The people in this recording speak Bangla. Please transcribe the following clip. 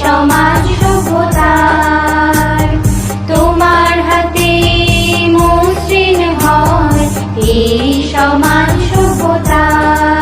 সমাজ সভ্যতার। তোমার হাতে মসৃণ হয় এই সমাজ সভ্যতার।